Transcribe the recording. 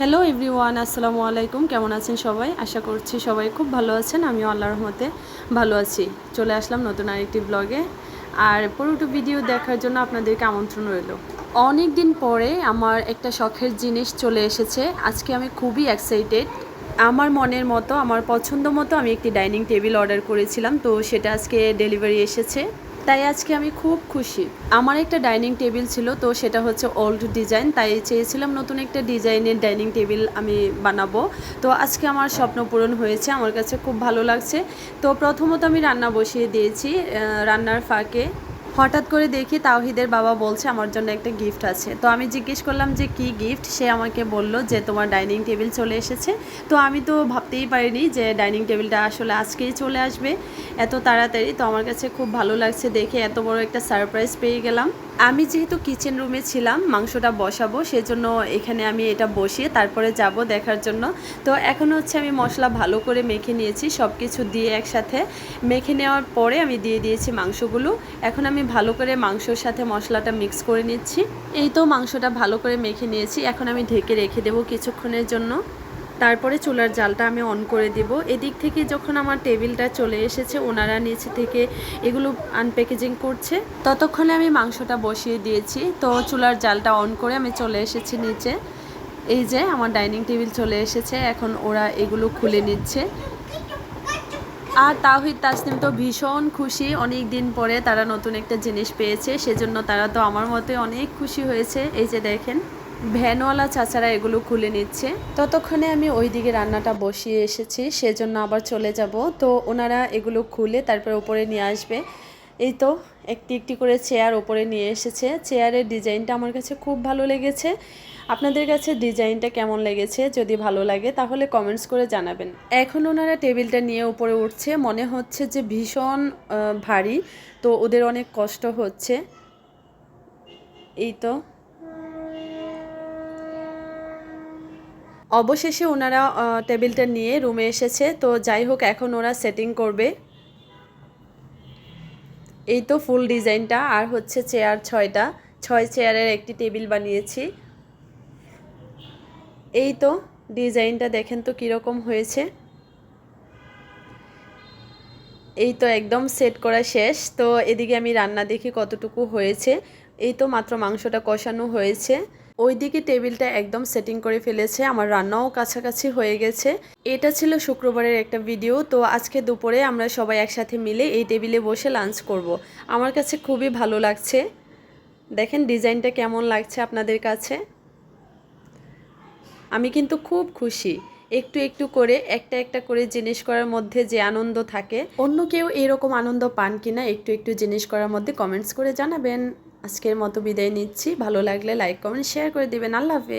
Hello everyone আসসালামু আলাইকুম। কেমন আছেন সবাই? আশা করছি সবাই খুব ভালো আছেন। আমিও আল্লাহর রহমতে ভালো আছি। চলে আসলাম নতুন আরেকটি ব্লগে আর পুরোটো ভিডিও দেখার জন্য আপনাদেরকে আমন্ত্রণ রইল। অনেক দিন পরে আমার একটা শখের জিনিস চলে এসেছে। আজকে আমি খুবই এক্সাইটেড আমার মনের মতো, আমার পছন্দ মতো আমি একটি ডাইনিং টেবিল অর্ডার করেছিলাম। তো সেটা আজকে ডেলিভারি এসেছে। তাই আজকে আমি খুব খুশি। আমার একটা ডাইনিং টেবিল ছিল, তো সেটা হচ্ছে ওল্ড ডিজাইন তাই চেয়েছিলাম নতুন একটা ডিজাইনের ডাইনিং টেবিল আমি বানাবো। তো আজকে আমার স্বপ্ন পূরণ হয়েছে, আমার কাছে খুব ভালো লাগছে। তো প্রথমত আমি রান্না বসিয়ে দিয়েছি রান্নার ফাঁকে। হঠাৎ করে দেখি তাওহিদের বাবা বলছে, আমার জন্য একটা গিফট আছে। তো আমি জিজ্ঞেস করলাম যে, কি গিফট সে আমাকে বলল যে, তোমার ডাইনিং টেবিল চলে এসেছে। তো আমি তো ভাবতেই পারিনি যে ডাইনিং টেবিলটা আসলে আজকেই চলে আসবে। এত তাড়াতাড়ি তো আমার কাছে খুব ভালো লাগছে দেখে, এত বড় একটা সারপ্রাইজ পেয়ে গেলাম। আমি যেহেতু কিচেন রুমে ছিলাম, মাংসটা বসাবো, সেজন্য এখানে আমি এটা বসিয়ে তারপরে যাব দেখার জন্য। তো এখন হচ্ছে আমি মশলা ভালো করে মেখে নিয়েছি সব কিছু দিয়ে একসাথে। মেখে নেওয়ার পরে আমি দিয়ে দিয়েছি মাংসগুলো। এখন আমি ভালো করে মাংসর সাথে মশলাটা মিক্স করে নিচ্ছি। এই তো মাংসটা ভালো করে মেখে নিয়েছি। এখন আমি ঢেকে রেখে দেবো কিছুক্ষণের জন্য। তারপরে চুলার জালটা আমি অন করে দিব। এদিক থেকে যখন আমার টেবিলটা চলে এসেছে, ওনারা নিচে থেকে এগুলো আনপ্যাকেজিং করছে। ততক্ষণে আমি মাংসটা বসিয়ে দিয়েছি। তো চুলার জালটা অন করে আমি চলে এসেছি নিচে। এই যে আমার ডাইনিং টেবিল চলে এসেছে। এখন ওরা এগুলো খুলে নিচ্ছে। আর তাহিদ তাসনিম তো ভীষণ খুশি। অনেক দিন পরে তারা নতুন একটা জিনিস পেয়েছে, সেজন্য তারা তো আমার মতে অনেক খুশি হয়েছে। এই যে দেখেন, ভ্যানওয়ালা চাচারা এগুলো খুলে নিচ্ছে। ততক্ষণে আমি ওই দিকে রান্নাটা বসিয়ে এসেছি, সেজন্য আবার চলে যাব। তো ওনারা এগুলো খুলে তারপর উপরে নিয়ে আসবে। এই তো, একটি একটি করে চেয়ার ওপরে নিয়ে এসেছে। চেয়ারের ডিজাইনটা আমার কাছে খুব ভালো লেগেছে। আপনাদের কাছে ডিজাইনটা কেমন লেগেছে? যদি ভালো লাগে, তাহলে কমেন্টস করে জানাবেন। এখন ওনারা টেবিলটা নিয়ে উপরে উঠছে। মনে হচ্ছে যে ভীষণ ভারী। তো ওদের অনেক কষ্ট হচ্ছে। এই তো। অবশেষে ওনারা টেবিলটা নিয়ে রুমে এসেছে। তো যাই হোক, এখন ওরা সেটিং করবে। এই তো ফুল ডিজাইনটা, আর হচ্ছে চেয়ার ছয়টা। ছয় চেয়ারের একটি টেবিল বানিয়েছি। এই তো ডিজাইনটা দেখেন তো কীরকম হয়েছে। এই তো একদম সেট করা শেষ। তো এদিকে আমি রান্না দেখি কতটুকু হয়েছে। এই তো মাত্র মাংসটা কষানো হয়েছে। ওইদিকে টেবিলটা একদম সেটিং করে ফেলেছে, আমার রান্নাও কাছাকাছি হয়ে গেছে। এটা ছিল শুক্রবারের একটা ভিডিও তো আজকে দুপুরে আমরা সবাই একসাথে মিলে এই টেবিলে বসে লাঞ্চ করব। আমার কাছে খুবই ভালো লাগছে। দেখেন ডিজাইনটা কেমন লাগছে আপনাদের কাছে? আমি কিন্তু খুব খুশি। একটু একটু করে, একটা একটা করে জিনিস করার মধ্যে যে আনন্দ থাকে। অন্য কেউ এরকম আনন্দ পান কিনা, একটু একটু জিনিস করার মধ্যে কমেন্টস করে জানাবেন। আজকের মতো বিদায় নিচ্ছি। ভালো লাগলে লাইক কমেন্ট শেয়ার করে দিবেন। আল্লাহ হাফেজ।